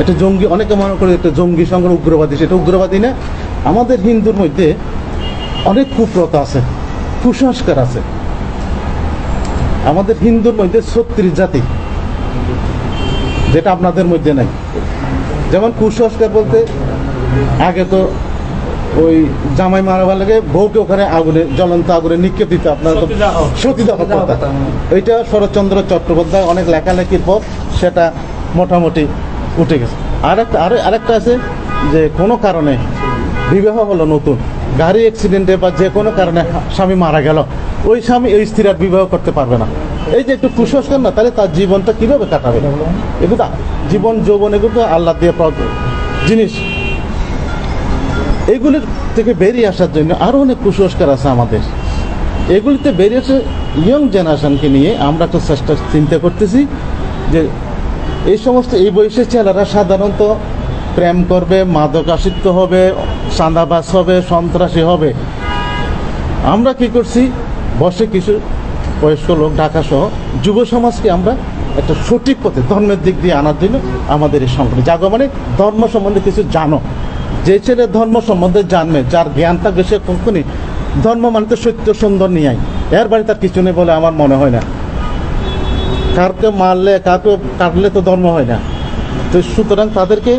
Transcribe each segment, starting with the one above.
এটা জঙ্গি অনেকে মনে করে একটা জঙ্গি সংগ্রহ উগ্রবাদী সেটা উগ্রবাদী না। আমাদের হিন্দুর মধ্যে অনেক কুপ্রথা আছে কুসংস্কার আছে। আমাদের হিন্দুর মধ্যে ছত্রিশ জাতি যেটা আপনাদের মধ্যে নাই। যেমন কুসংস্কার বলতে আগে তো ওই জামাই মারাবার লাগে বউকে ওখানে আগুনে জ্বলন্ত আগুনে নিক্ষেপ দিতে আপনার সতীদাহ। এইটা শরৎচন্দ্র চট্টোপাধ্যায় অনেক লেখালেখির পর সেটা মোটামুটি উঠে গেছে। আর আরেকটা আরে আরেকটা আছে যে কোনো কারণে বিবাহ হলো নতুন, গাড়ি অ্যাক্সিডেন্টে বা যে কোনো কারণে স্বামী মারা গেল, ওই স্বামী ওই স্ত্রী আর বিবাহ করতে পারবে না। এই যে একটু কুসংস্কার না, তাহলে তার জীবনটা কীভাবে কাটাবে? এগুলো জীবন, যৌবন, এগুলো তো আল্লাহ দিয়ে জিনিস। এগুলির থেকে বেরিয়ে আসার জন্য আরও অনেক কুসংস্কার আছে আমাদের। এগুলিতে বেরিয়ে এসে ইয়ং জেনারেশনকে নিয়ে আমরা একটা চেষ্টা চিন্তা করতেছি যে এই সমস্ত এই বয়সের ছেলেরা সাধারণত প্রেম করবে মাদকাসক্ত হবে চাঁদাবাস হবে, সন্ত্রাসী হবে। আমরা কি করছি? বসে কিছু বয়স্ক লোক ঢাকা সহ যুব সমাজকে আমরা একটা সঠিক পথে ধর্মের দিক দিয়ে আনার জন্য আমাদের এই সংগঠন। জাগো মানে ধর্ম সম্বন্ধে কিছু জানো। যে ছেলে ধর্ম সম্বন্ধে জানবে, যার জ্ঞান থাকবে সে কখনই ধর্ম মানে তো সত্য, সুন্দর নিয়ে আয় এর বাড়ি তার কিছু নেই বলে আমার মনে হয় না। কারকে মারলে কাউকে কাটলে তো ধর্ম হয় না। তো সুতরাং তাদেরকে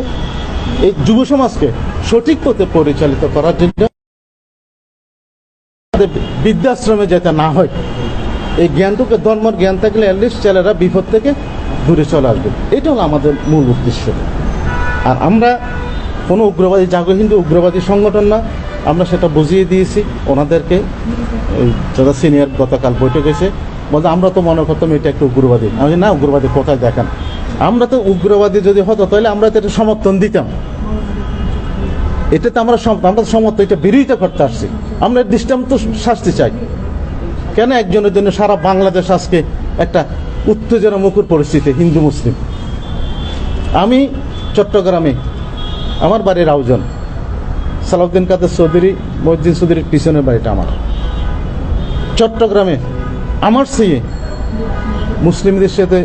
এই যুব সমাজকে সঠিক পথে পরিচালিত করার জন্য বৃদ্ধাশ্রমে যেতে না হয়, এই জ্ঞানটুকু, ধর্মের জ্ঞান থাকলে অ্যাটলিস্ট ছেলেরা বিপদ থেকে দূরে চলে আসবে। এটা হলো আমাদের মূল উদ্দেশ্য। আর আমরা কোনো উগ্রবাদী জাগো হিন্দু উগ্রবাদী সংগঠন না, আমরা সেটা বুঝিয়ে দিয়েছি। ওনাদেরকে যারা সিনিয়র গতকাল বৈঠক হয়েছে বলতে আমরা তো মনে করতাম এটা একটা উগ্রবাদী। আমি না, উগ্রবাদী কোথায় দেখান? আমরা তো উগ্রবাদী যদি হতো, তাহলে আমরা তো এটা সমর্থন দিতাম। এটাতে আমরা আমরা তো সমর্থন এটা বিরোধিতা করতে আসছি। আমরা দৃষ্টান্ত শাস্তি চাই। কেন একজনের জন্য সারা বাংলাদেশ আজকে একটা উত্তেজনা মুখর পরিস্থিতি, হিন্দু, মুসলিম? আমি চট্টগ্রামে, আমার বাড়ির রাউজন সালাউদ্দিন কাদের চৌধুরী মহিদ্দিন চৌধুরীর পিছনের বাড়িটা আমার। চট্টগ্রামে আমার চেয়ে মুসলিমদের সাথে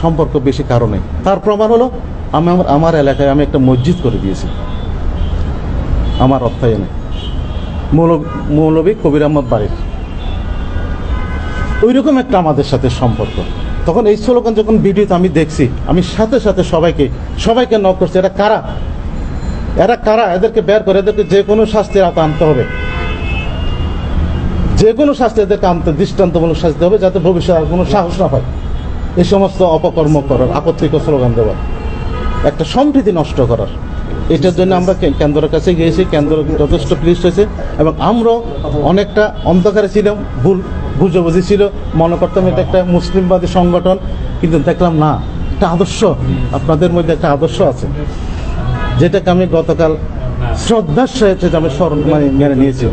সম্পর্ক বেশি কারণে তার প্রমাণ হলো, আমি আমার আমার এলাকায় আমি একটা মসজিদ করে দিয়েছি। আমার অর্থায়নে। মৌলবী কবির আহমদ বাড়ির। ওই রকম একটা আমাদের সাথে সম্পর্ক। তখন এই স্লোগান যখন ভিডিওতে আমি দেখছি, আমি সাথে সাথে সবাইকে সবাইকে নক করছি, এরা কারা? এরা কারা? এদেরকে বের করে, এদেরকে যে কোনো শাস্তির আওতা আনতে হবে। যে কোনো শাস্তি এদেরকে আনতে, দৃষ্টান্তমূলক শাস্তি হবে যাতে ভবিষ্যতে কোনো সাহস না পায়। এই সমস্ত অপকর্ম করার, আপত্তিকর স্লোগান দেওয়ার একটা সম্প্রীতি নষ্ট করার। এটার জন্য আমরা কেন্দ্রের কাছে গিয়েছি কেন্দ্র যথেষ্ট প্লিজ হয়েছে এবং আমরাও অনেকটা অন্ধকারে ছিলাম, ভুল বুঝাবুঝি ছিল। মনে করতাম এটা একটা মুসলিমবাদী সংগঠন, কিন্তু দেখলাম না, একটা আদর্শ। আপনাদের মধ্যে একটা আদর্শ আছে, যেটাকে আমি গতকাল শ্রদ্ধার সাথে আমি স্মরণ মানে মেনে নিয়েছি।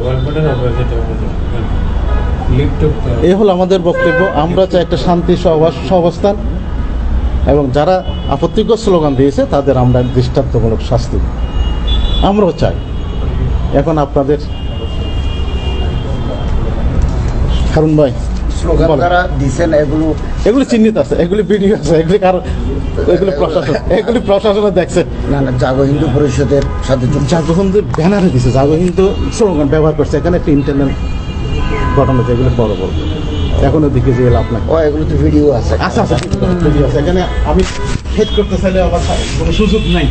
এই হলো আমাদের বক্তব্য। আমরা চাই একটা শান্তি সহবাস সহাবস্থান এবং যারা আপত্তিকর স্লোগান দিয়েছে তাদের আমরা দৃষ্টান্তমূলক শাস্তি আমরাও চাই। এখন আপনাদের হারুন ভাই স্লোগান বলেন। তারা দিছেন এগুলো এগুলি চিহ্নিত আছে এগুলি ভিডিও আছে এগুলি কারও এগুলি প্রশাসন এগুলি প্রশাসনে দেখছে। না না জাগো হিন্দু পরিষদের সাথে যুক্ত। জাগো হিন্দু ব্যানারে দিছে জাগো হিন্দু স্লোগান ব্যবহার করছে। এখানে একটা ইন্টারনাল ঘটনা বড় বড়। এখনও দিকে যে নাই ও এগুলো তো ভিডিও আছে। আচ্ছা আচ্ছা ভিডিও আছে। এখানে আমি হেড করতে চাইলে আবার কোনো সুযোগ নাই।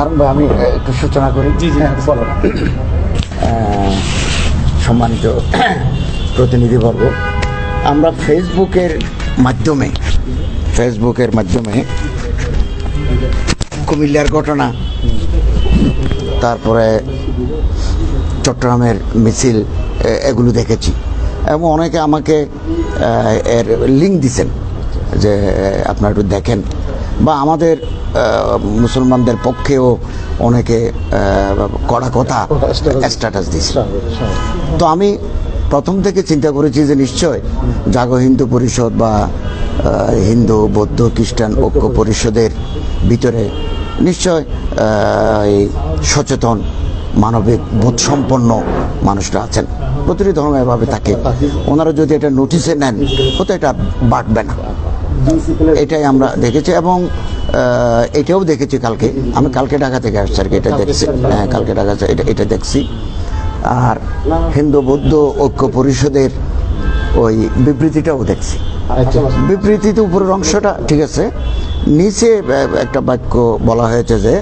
আর ভাই, আমি একটু সূচনা করি। জি জি। হ্যাঁ, বলো। সম্মানিত প্রতিনিধিবর্গ আমরা ফেসবুকের মাধ্যমে ফেসবুকের মাধ্যমে কুমিল্লার ঘটনা তারপরে চট্টগ্রামের মিছিল এগুলো দেখেছি। এবং অনেকে আমাকে এর লিঙ্ক দিছেন যে আপনারা একটু দেখেন। বা আমাদের মুসলমানদের পক্ষেও অনেকে কড়া কথা স্ট্যাটাস দিছে। তো আমি প্রথম থেকে চিন্তা করেছি যে নিশ্চয় জাগো হিন্দু পরিষদ বা হিন্দু, বৌদ্ধ, খ্রিস্টান ঐক্য পরিষদের ভিতরে নিশ্চয় এই সচেতন, মানবিক, বোধসম্পন্ন মানুষরা আছেন। প্রতিটি ধর্ম এভাবে থাকে। ওনারা যদি এটা নোটিশে নেন, হয়তো এটা বাড়বে না। এটাই আমরা দেখেছি এবং এটাও দেখেছি কালকে। আমি কালকে ঢাকা থেকে আসছি আর কি, এটা দেখছি। হ্যাঁ কালকে ঢাকা এটা এটা দেখছি। আর হিন্দু, বৌদ্ধ ঐক্য পরিষদের ওই বিবৃতিটাও দেখছি। বিবৃতিতে উপরের অংশটা ঠিক আছে? নিচে একটা বাক্য বলা হয়েছে যে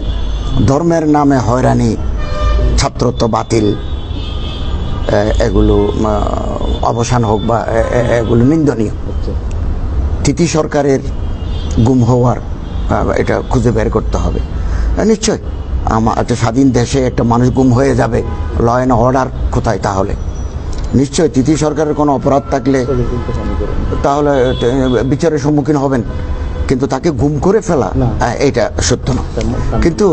ধর্মের নামে হয়রানি ছাত্রত্ব বাতিল এগুলো অবসান হোক বা এগুলো নিন্দনীয়। আচ্ছা। তিথি সরকারের গুম হওয়ার এটা খুঁজে বের করতে হবে। নিশ্চয় আমার একটা স্বাধীন দেশে একটা মানুষ গুম হয়ে যাবে ল অ্যান্ড অর্ডার কোথায় তাহলে? নিশ্চয় তিথি সরকারের কোনো অপরাধ থাকলে তাহলে বিচারের সম্মুখীন হবেন। কিন্তু তাকে গুম করে ফেলা এটা সত্য না। কিন্তু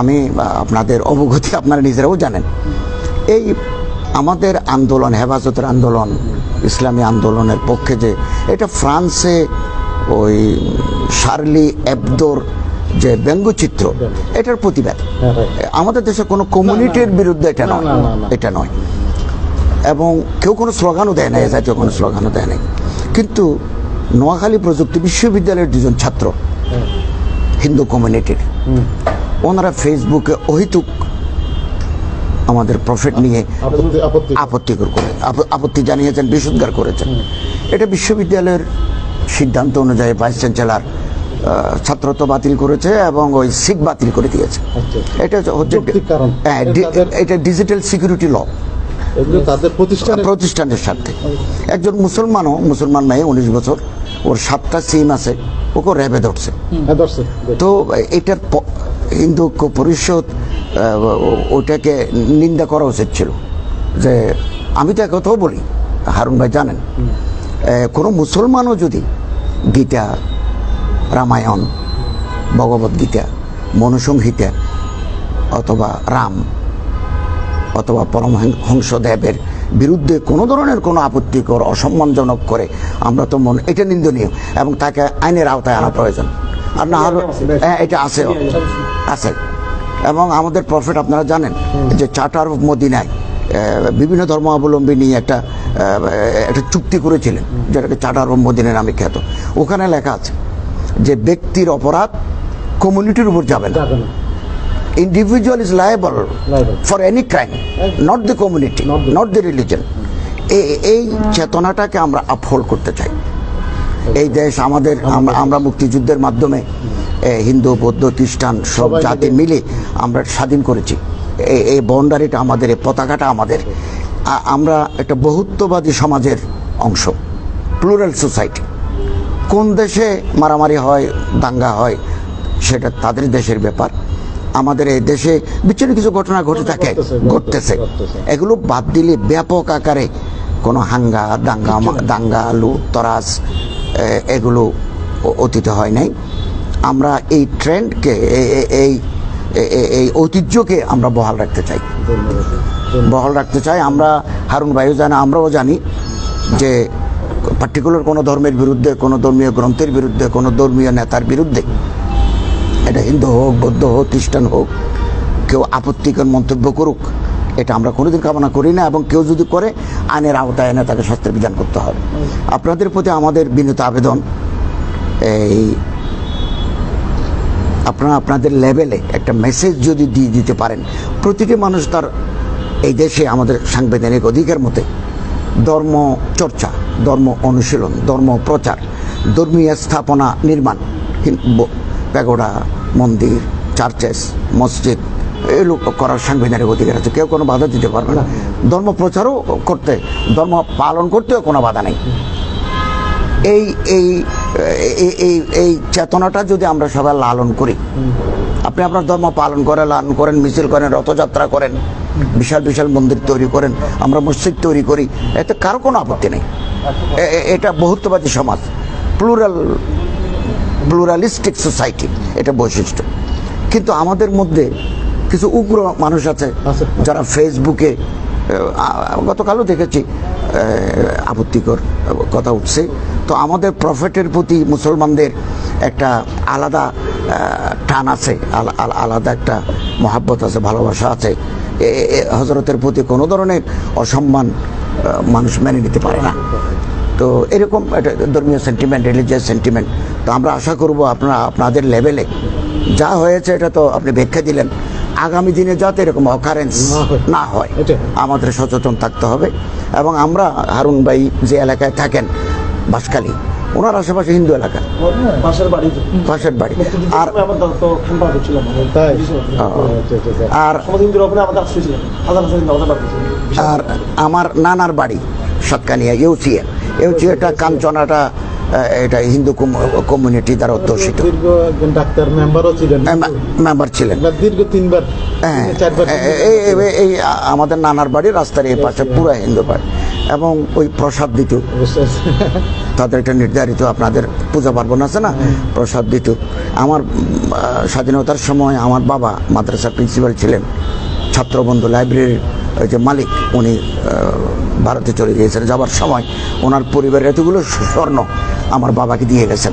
আমি আপনাদের অবগতি আপনারা নিজেরাও জানেন। এই আমাদের আন্দোলন হেফাজতের আন্দোলন ইসলামী আন্দোলনের পক্ষে যে এটা ফ্রান্সে ওই শার্লি এবদোর যে ব্যঙ্গচিত্র এটার প্রতিবাদ। হ্যাঁ, আমাদের দেশে কোনো কমিউনিটির বিরুদ্ধে এটা নয়। এটা নয়। এবং কেউ কোনো স্লোগানও দেয় না এ জাতীয় কোনো স্লোগানও দেয় নাই। কিন্তু নোয়াখালী প্রযুক্তি বিশ্ববিদ্যালয়ের দুজন ছাত্র। হিন্দু কমিউনিটির ওনারা ফেসবুকে অহিতুক আমাদের প্রফিট নিয়ে আপত্তি আপত্তি আপত্তি করে আপত্তি জানিয়েছেন বিশুদ্ধার করেছেন। এটা বিশ্ববিদ্যালয়ের সিদ্ধান্ত অনুযায়ী ভাইস চ্যান্সেলার ছাত্রত্ব বাতিল করেছে এবং ওই সিট বাতিল করে দিয়েছে। আচ্ছা। এটা হচ্ছে হ্যাঁ এটা ডিজিটাল সিকিউরিটি ল। এগুলো তাদের প্রতিষ্ঠানের প্রতিষ্ঠানের স্বার্থে একজন মুসলমানও মুসলমান মেয়ে উনিশ বছর। ওর সাতটা সিম আছে ওকে র্যাবে ধরছে। হ্যাঁ তো এটার হিন্দু পরিষদ আহ, ও- ওটাকে নিন্দা করা উচিত ছিল। যে আমি তো একথাও বলি হারুন ভাই জানেন কোনো মুসলমানও যদি গীতা রামায়ণ ভগবত গীতা মনুসংহিতা অথবা রাম অথবা পরমহংস দেবের বিরুদ্ধে কোনো ধরনের কোনো আপত্তিকর অসম্মানজনক করে আমরা তো মন এটা নিন্দনীয় এবং তাকে আইনের আওতায় আনা প্রয়োজন। আর না হলে হ্যাঁ, এটা আছে। আছে। এবং আমাদের প্রফিট আপনারা জানেন যে চার্টার অফ মদিনায় বিভিন্ন ধর্মাবলম্বী নিয়ে একটা একটা চুক্তি করেছিলেন যেটাকে চার্টার অফ মদিনা নামে খ্যাত। ওখানে লেখা আছে যে ব্যক্তির অপরাধ কমিউনিটির উপর যাবে না। Individual is liable Liable. for any crime not the community Not the- not the religion. এই- চেতনাটাকে আমরা আপহোল্ড করতে চাই। এই দেশ আমাদের আমরা মুক্তিযুদ্ধের মাধ্যমে হিন্দু বৌদ্ধ খ্রিস্টান সব জাতি মিলে। আমরা স্বাধীন করেছি। এই বন্ডারিটা আমাদের এই পতাকাটা আমাদের। আমরা একটা বহুত্ববাদী সমাজের অংশ প্লুরাল সোসাইটি কোন দেশে মারামারি হয় দাঙ্গা হয় সেটা তাদের দেশের ব্যাপার। আমাদের এই দেশে বিচ্ছিন্ন কিছু ঘটনা ঘটে থাকে ঘটতেছে। এগুলো বাদ দিলে ব্যাপক আকারে কোনো হাঙ্গা দাঙ্গা দাঙ্গা আলু তরাস এগুলো অতীত হয় নাই। আমরা এই ট্রেন্ডকে এই এই ঐতিহ্যকে আমরা বহাল রাখতে চাই। বহাল রাখতে চাই। আমরা হারুন ভাইও জানে আমরাও জানি যে পার্টিকুলার কোনো ধর্মের বিরুদ্ধে কোনো ধর্মীয় গ্রন্থের বিরুদ্ধে কোনো ধর্মীয় নেতার বিরুদ্ধে এটা হিন্দু হোক, বৌদ্ধ হোক, খ্রিস্টান হোক, কেউ আপত্তিকর মন্তব্য করুক, এটা আমরা কোনোদিন কামনা করি না এবং কেউ যদি করে, আইনের আওতায় এনে তাকে শাস্তির বিধান করতে হবে। আপনাদের প্রতি আমাদের বিনীত আবেদন, এই আপনারা আপনাদের লেভেলে একটা মেসেজ যদি দিয়ে দিতে পারেন, প্রতিটি মানুষ তার এই দেশে আমাদের সাংবিধানিক অধিকার মতে ধর্ম চর্চা, ধর্ম অনুশীলন, ধর্ম প্রচার, ধর্মীয় স্থাপনা নির্মাণ, হিন- ব- প্যাগোডা মন্দির চার্চেস মসজিদ, এই এগুলো করার সাংবিধানিক অধিকার আছে। কেউ কোনো বাধা দিতে পারবে না। ধর্ম প্রচারও করতে, ধর্ম পালন করতেও কোনো বাধা নেই। এই এই, এই- এই চেতনাটা যদি আমরা সবাই লালন করি, আপনি আপনার ধর্ম পালন করেন, লালন করেন, মিছিল করেন, রথযাত্রা করেন, বিশাল বিশাল মন্দির তৈরি করেন, আমরা মসজিদ তৈরি করি, এতে কারও কোনো আপত্তি নেই। এটা বহুত্ববাদী সমাজ প্লুরাল প্লুরালিস্টিক সোসাইটি এটা বৈশিষ্ট্য। কিন্তু আমাদের মধ্যে কিছু উগ্র মানুষ আছে। যারা ফেসবুকে গতকালও দেখেছি আপত্তিকর কথা উঠছে। তো আমাদের প্রফেটের প্রতি মুসলমানদের একটা আলাদা টান আছে আলা- আলা- আলাদা একটা মহাব্বত আছে ভালোবাসা আছে। হজরতের প্রতি কোনো ধরনের অসম্মান মানুষ মেনে নিতে পারে না। তো এরকম একটা ধর্মীয় সেন্টিমেন্ট রিলিজিয়াস সেন্টিমেন্ট তো আমরা আশা করব আপনারা আপনাদের লেভেলে যা হয়েছে এটা তো আপনি ব্যাখ্যা দিলেন। আগামী দিনে যাতে এরকম অকারেন্স না হয়। হয়। আমাদের সচেতন থাকতে হবে। এবং আমরা হারুন ভাই যে এলাকায় থাকেন বাসকালী ওনার আশেপাশে হিন্দু এলাকা। পাশের বাড়ি আর ও। আচ্ছা, আচ্ছা, আচ্ছা। আর আর আমার নানার বাড়ি সাতকানিয়া ইউসিএ ইউসিএটা কাঞ্চনাটা আহ, এটা হিন্দু কমিউনিটি দ্বারা অধ্যুষিত। ডাক্তার মেম্বারও ছিলেন। মেম্বার ছিলেন। দীর্ঘ তিনবার হ্যাঁ এ- এ- এ- এই আমাদের নানার বাড়ি রাস্তার এই পাশে পুরো হিন্দু বাড়ি। এবং ওই প্রসাদ দিত তাদের একটা নির্ধারিত আপনাদের পূজা পার্বণ আছে না? প্রসাদ দিত আমার স্বাধীনতার সময় আমার বাবা মাদ্রাসার প্রিন্সিপাল ছিলেন। ছাত্রবন্ধু লাইব্রেরির ওই যে মালিক উনি ভারতে চলে গিয়েছেন। যাবার সময় ওনার পরিবারের এতগুলো স্বর্ণ আমার বাবাকে দিয়ে গেছেন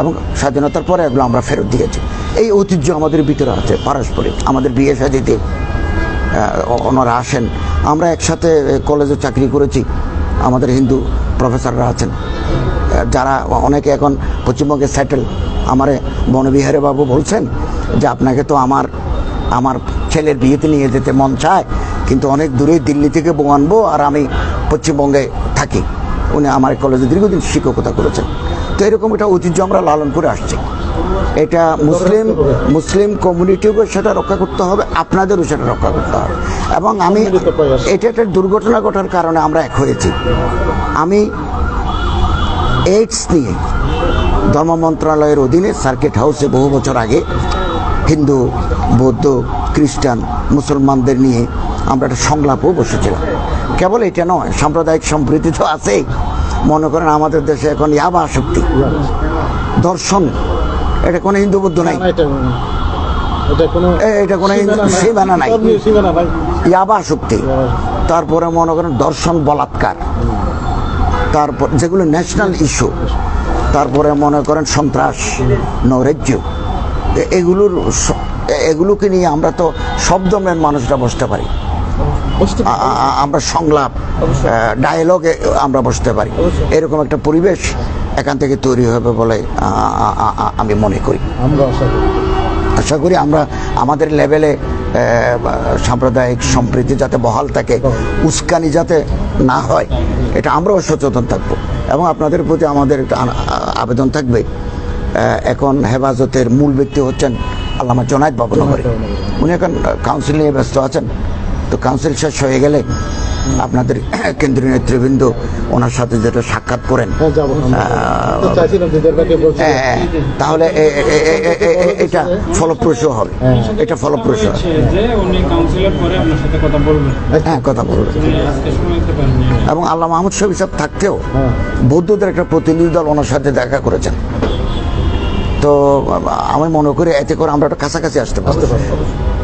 এবং স্বাধীনতার পরে এগুলো আমরা ফেরত দিয়েছি। এই ঐতিহ্য আমাদের ভিতরে আছে পারস্পরিক। আমাদের বিয়ে আহ, ওনারা আসেন। আমরা একসাথে কলেজে চাকরি করেছি। আমাদের হিন্দু প্রফেসররা আছেন। যারা অনেকে এখন পশ্চিমবঙ্গে সেটেল আমারে বনবিহারে বাবু বলছেন যে আপনাকে তো আমার আমার ছেলের বিয়েতে নিয়ে যেতে মন চায়, কিন্তু অনেক দূরে দিল্লি থেকে বউ আনব আর আমি পশ্চিমবঙ্গে থাকি। উনি আমার কলেজে দীর্ঘদিন শিক্ষকতা করেছেন। তো এরকম একটা ঐতিহ্য আমরা লালন করে আসছি। এটা মুসলিম মুসলিম কমিউনিটিকে সেটা রক্ষা করতে হবে, আপনাদেরও সেটা রক্ষা করতে হবে। এবং আমি এটা একটা দুর্ঘটনা ঘটার কারণে আমরা এক হয়েছি। আমি এইডস নিয়ে ধর্ম মন্ত্রণালয়ের অধীনে সার্কিট হাউসে বহু বছর আগে হিন্দু বৌদ্ধ খ্রিস্টান মুসলমানদের নিয়ে আমরা একটা সংলাপও বসেছিলাম। কেবল এটা নয় সাম্প্রদায়িক সম্প্রীতি তো আছেই। মনে করেন আমাদের দেশে এখন ইয়াবা আসক্তি দর্শন এটা কোনো হিন্দু বৌদ্ধ নাই। এটা কোনো সীমানা নাই। ইয়াবা শক্তি। তারপরে মনে করেন দর্শন বলাৎকার। তারপর যেগুলো ন্যাশনাল ইস্যু তারপরে মনে করেন সন্ত্রাস নৈরাজ্য। এগুলোর এগুলোকে নিয়ে আমরা তো সব ধর্মের মানুষরা বসতে পারি। আমরা সংলাপ ডায়ালগে আমরা বসতে পারি। এরকম একটা পরিবেশ এখান থেকে তৈরি হবে বলে আমি মনে করি। আশা করি। আমরা আমাদের লেভেলে সাম্প্রদায়িক সম্প্রীতি যাতে বহাল থাকে উস্কানি যাতে না হয় এটা আমরাও সচেতন থাকব। এবং আপনাদের প্রতি আমাদের আবেদন থাকবে এখন হেফাজতের মূল ব্যক্তি হচ্ছেন আল্লামা জনায়দ বাবুনগরী। উনি এখন কাউন্সিল নিয়ে ব্যস্ত আছেন। তো কাউন্সিল শেষ হয়ে গেলে আপনাদের কেন্দ্রীয় নেতৃবৃন্দ ওনার সাথে যেটা সাক্ষাৎ করেন হ্যাঁ হ্যাঁ, তাহলে এটা ফলপ্রসূ হবে। এটা ফলপ্রসূ হবে। বলেছে যে উনি কাউন্সিলের পরে আপনার সাথে কথা বলবেন। হ্যাঁ কথা বলবেন। পারেননি। এবং আল্লাহ মাহমুদ সাহেব থাকতেও হ্যাঁ। বৌদ্ধদের একটা প্রতিনিধি দল ওনার সাথে দেখা করেছেন। তো আমি মনে করি এতে করে আমরা একটা কাছাকাছি আসতে পারব।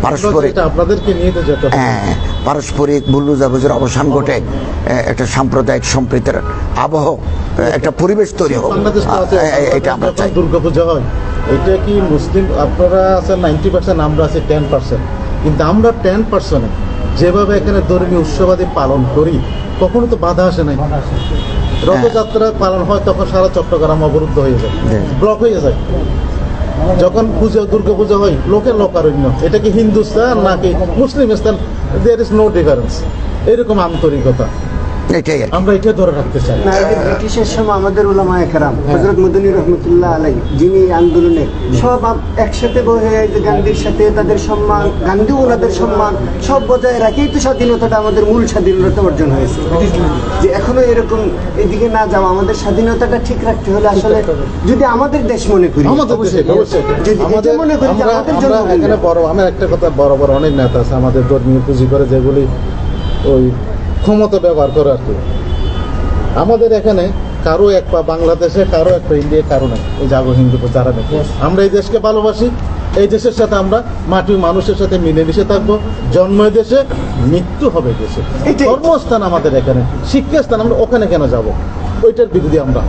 পারস্পরিক হ্যাঁ পারস্পরিক ভুল বুঝাবুঝির অবসান। ঘটে একটা সাম্প্রদায়িক সম্প্রীতির আবহ একটা পরিবেশ তৈরি হোক। এটা আমরা চাই। দুর্গাপূজা হয়। এটা কি মুসলিম আপনারা আছেন নাইনটি পার্সেন্ট আমরা আছি টেন পার্সেন্ট কিন্তু আমরা টেন পার্সেন্ট যেভাবে এখানে ধর্মীয় উৎসবাদি পালন করি কখনো তো বাধা আসে নাই। রথযাত্রা পালন হয় তখন সারা চট্টগ্রাম অবরুদ্ধ হয়ে যায়। ব্লক হয়ে যায়। যখন পুজো দুর্গা পুজো হয় লোকের লোকারণ্য। এটা কি হিন্দুস্তান নাকি মুসলিম স্থান? দেয়ার ইজ নো ডিফারেন্স এরকম আন্তরিকতা। এটাই আমরা এটা ধরে রাখতে চাই। না ব্রিটিশের সময় আমাদের ওলামা একরাম হজরত মদনী রহমতুল্লাহ আলাই যিনি আন্দোলনে সব একসাথে বসে গান্ধীর সাথে তাদের সম্মান গান্ধী ওনাদের সম্মান সব বজায় রাখেই তো স্বাধীনতাটা আমাদের মূল স্বাধীনতা অর্জন হয়েছে। যে এখনও এরকম এদিকে না যাওয়া আমাদের স্বাধীনতাটা ঠিক রাখতে হলে আসলে যদি আমাদের দেশ মনে করি আমাদের দেশে অবশ্যই যদি এটা আমাদের মনে করি আমাদের জন্য এখানে বড় আমার একটা কথা বড় বড় অনেক নেতা আছে আমাদের ধর্মীয় পুঁজি করে যেগুলি ওই ক্ষমতা ব্যবহার করে আর কি। আমাদের এখানে কারও এক পা বাংলাদেশে কারও এক পা ইন্ডিয়া কারও নাই। এই জাগো হিন্দু যারা নেই আমরা এই দেশকে ভালোবাসি। এই দেশের সাথে আমরা মাটি মানুষের সাথে মিলেমিশে থাকব। জন্ম দেশে মৃত্যু হবে দেশে। কর্মস্থান আমাদের এখানে শিক্ষাস্থান আমরা ওখানে কেন যাব? ওইটার বিরোধী আমরা।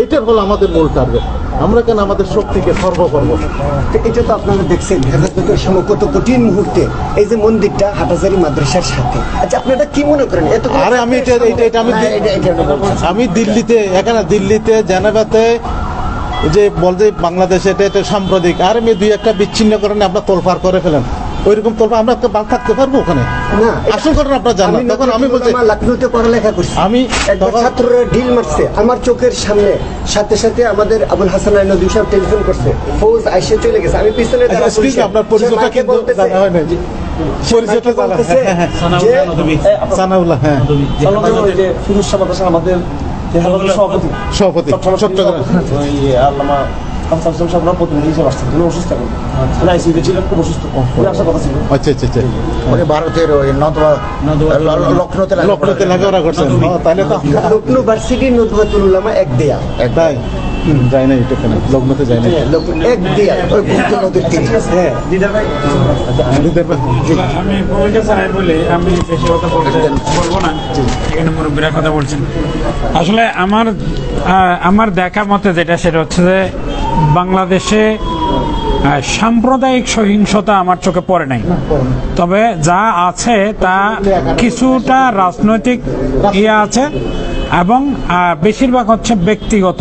এইটার হলো আমাদের মূল টার্গেট আমরা কেন আমাদের শক্তিকে খর্ব করব এটা তো আপনারা দেখছেন হেফাজতের সময় কত কঠিন মুহূর্তে এই যে মন্দিরটা হাটাজারি মাদ্রাসার সাথে। আচ্ছা আপনারা কি মনে করেন? এত আরে আমি এটা এটা আমি আমি দিল্লিতে এখানে দিল্লিতে জেনেভাতে যে বল যে বাংলাদেশে এটা এটা সাম্প্রদায়িক। আর আমি দুই একটা বিচ্ছিন্ন করেন আপনার তোলপার করে ফেলেন। ওইরকম তোলপার আমরা বাদ থাকতে পারব ওখানে। না আসল ঘটনা আপনার জানেন তখন আমি বলছি আমার লখনৌতে পড়ালেখা করছি। আমি একবার ছাত্ররা ঢিল মারছে। আমার চোখের সামনে সাথে সাথে আমাদের আবুল হাসান আইন নদী সাহেব টেলিফোন করছে। ফৌজ আইসে চলে গেছে। আমি পিছনে আচ্ছা। আপনার পরিচয়টা কিন্তু জানা হয় না পরিচয়টা জানা হ্যাঁ, হ্যাঁ, সানাউল্লাহ হ্যাঁ। আমাদের সভাপতি। সভাপতি চট্টগ্রাম। আল্লামা কামসাম হোসেন সাহেব ওনার প্রতিনিধি হিসেবে আসছেন তিনি অসুস্থ এখন উনি আইসিইউতে ছিলেন খুব অসুস্থ উনি আসার কথা ছিল আচ্ছা আচ্ছা আচ্ছা মানে ভারতের ওই নদবা লখনৌতে লেখাপড়া লক্ষ্ণৌতে লেখাপড়া করছেন তাহলে তো লখনৌ ভার্সিটি নদুয়াতুল উলামা এক দেয়া তাই যাই না এটা কেন লগ্নতে যাই না এক দেয়া ওই গুপ্ত নদীর তীরে হ্যাঁ। দিদার ভাই দিদার ভাই। আমি ভূমিকা ছাড়াই বলে আমি বেশি কথা বলব না। এখানে মুরব্বীরা কথা বলছেন। আসলে আমার আমার দেখা মতে যেটা সেটা হচ্ছে যে বাংলাদেশে সাম্প্রদায়িক সহিংসতা আমার চোখে পড়ে নাই। তবে যা আছে তা কিছুটা রাজনৈতিক ইয়ে আছে। এবং বেশিরভাগ হচ্ছে ব্যক্তিগত।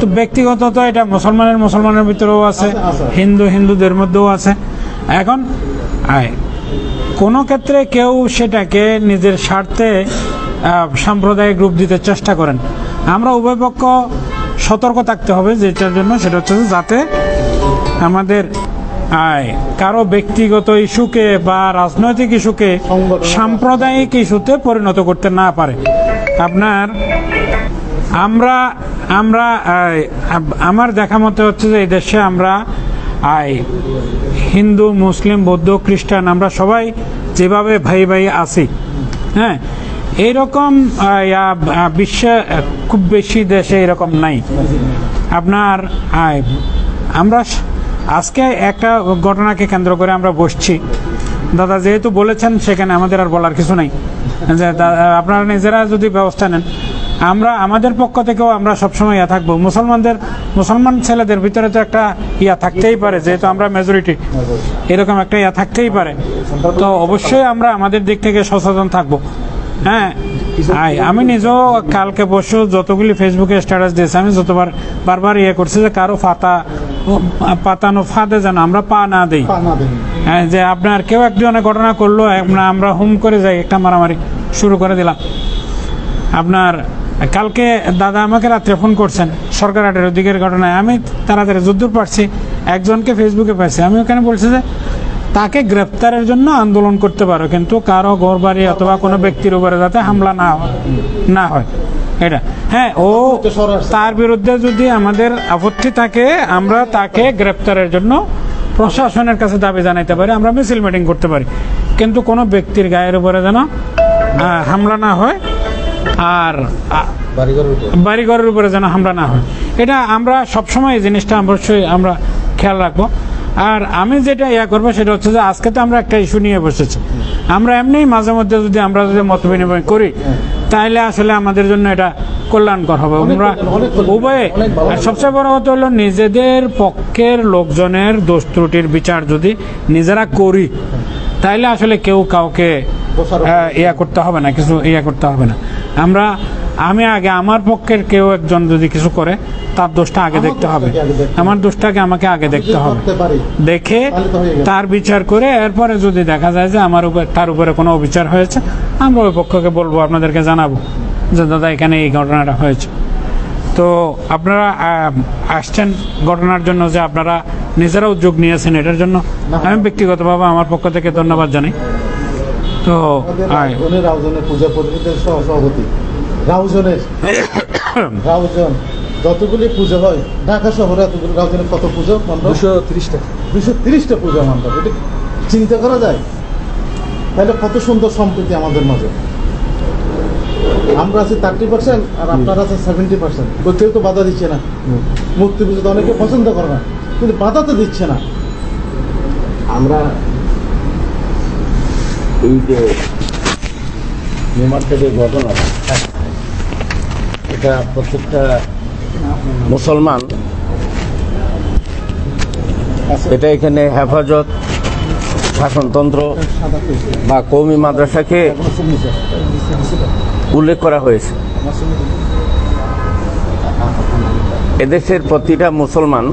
তো ব্যক্তিগত তো এটা মুসলমানের মুসলমানের ভিতরেও আছে হিন্দু হিন্দুদের মধ্যেও আছে। এখন আয় কোনো ক্ষেত্রে কেউ সেটাকে নিজের স্বার্থে সাম্প্রদায়িক রূপ দিতে চেষ্টা করেন। আমরা উভয় পক্ষ সতর্ক থাকতে হবে যেটার জন্য সেটা হচ্ছে যাতে আমাদের আয় কারও ব্যক্তিগত ইস্যুকে বা রাজনৈতিক ইস্যুকে সাম্প্রদায়িক ইস্যুতে পরিণত করতে না পারে। আপনার, আমরা আমরা আমার দেখা মতে হচ্ছে যে এই দেশে আমরা হিন্দু, মুসলিম, বৌদ্ধ, খ্রিস্টান, আমরা সবাই যেভাবে ভাই ভাই আছি হ্যাঁ? এইরকম বিশ্বে খুব বেশি দেশে এরকম নাই। আপনার আমরা আজকে একটা ঘটনাকে কেন্দ্র করে আমরা বসছি। দাদা যেহেতু বলেছেন, সেখানে আমাদের আর বলার কিছু নাই। যে আপনারা নিজেরা যদি ব্যবস্থা নেন। আমরা, আমাদের পক্ষ থেকেও আমরা সবসময় ইয়া থাকব। মুসলমানদের, মুসলমান ছেলেদের ভিতরে তো একটা ইয়া থাকতেই পারে, যেহেতু আমরা মেজরিটি এরকম একটা ইয়া থাকতেই পারে। তো অবশ্যই আমরা আমাদের দিক থেকে সচেতন থাকব। হ্যাঁ আমি নিজেও কালকে বসেও যতগুলি ফেসবুকে স্ট্যাটাস দিয়েছি, আমি যতবার, বারবার ইয়ে করছি যে কারও ফাতা পাতানো ফাঁদে যেন আমরা পা না দিই। যে আপনার কেউ একজনে ঘটনা করল, আমরা- হুম করে যাই, একটা মারামারি শুরু করে দিলাম। আপনার, কালকে দাদা আমাকে রাত্রে ফোন করছেন সরকার সরকারহাটের ওদিকের ঘটনায়। আমি তাড়াতাড়ি যদ্দূর পারছি, একজনকে ফেসবুকে পাইছি। আমি ওখানে বলছি যে, তাকে গ্রেপ্তারের জন্য আন্দোলন করতে পারো, কিন্তু কারও ঘর বাড়ি অথবা কোনো ব্যক্তির উপরে যাতে হামলা না হয় না হয়। এটা। হ্যাঁ ও তার বিরুদ্ধে যদি আমাদের আপত্তি থাকে, আমরা তাকে গ্রেপ্তারের জন্য প্রশাসনের কাছে দাবি জানাইতে পারি আমরা মিছিল মিটিং করতে পারি। কিন্তু কোনো ব্যক্তির গায়ের উপরে যেন হামলা না হয় আর বাড়িঘরের উপরে। যেন হামলা না হয়। এটা আমরা সবসময় এই জিনিসটা অবশ্যই আমরা খেয়াল রাখব। আর আমি যেটা ইয়া করব সেটা হচ্ছে যে আজকে তো আমরা একটা ইস্যু নিয়ে বসেছি। আমরা এমনি মাঝে মধ্যে যদি আমরা যদি মত বিনিময় করি তাহলে আসলে আমাদের জন্য এটা কল্যাণকর হবে। আমরা উভয়ে আর সবচেয়ে বড় কথা হলো নিজেদের পক্ষের লোকজনের দোষ ত্রুটির বিচার যদি নিজেরা করি তাইলে আসলে কেউ কাউকে ইয়া করতে হবে না কিছু ইয়া করতে হবে না। আমরা আমি আগে আমার পক্ষের কেউ একজন যদি কিছু করে তার দোষটা আগে দেখতে হবে। আমার দোষটাকে আমাকে আগে দেখতে হবে। দেখে। তার বিচার করে এরপরে যদি দেখা যায় যে আমার উপর তার উপরে কোনো অবিচার হয়েছে আমরা ওই পক্ষকে বলব আপনাদেরকে জানাব। যে দাদা এখানে এই ঘটনাটা হয়েছে। তো আপনারা আসছেন ঘটনার জন্য যে আপনারা নিজেরা উদ্যোগ নিয়েছেন এটার জন্য। আমি ব্যক্তিগতভাবে আমার পক্ষ থেকে ধন্যবাদ জানাই। তো পূজা সভাপতি। রাউজনের। রাউজন যতগুলি পুজো হয় ঢাকা শহরে এতগুলি রাউজনের কত পুজো মণ্ডপ? দুশো তিরিশটা। দুশো তিরিশটা পূজা মণ্ডপ। এটা চিন্তা করা যায়? তাহলে কত সুন্দর সম্প্রীতি আমাদের মাঝে। আমরা আছি থার্টি পার্সেন্ট আর আপনারা আছে সেভেন্টি পার্সেন্ট কেউ তো বাধা দিচ্ছে না। মূর্তি পুজো তো অনেকে পছন্দ করে না, কিন্তু বাধা তো দিচ্ছে না। আমরা এই যে নিউ মার্কেটের ঘটনা, এটা প্রত্যেকটা মুসলমান এটা এখানে হেফাজত, শাসনতন্ত্র বা কৌমি মাদ্রাসাকে উল্লেখ করা হয়েছে। এদেশের প্রতিটা মুসলমান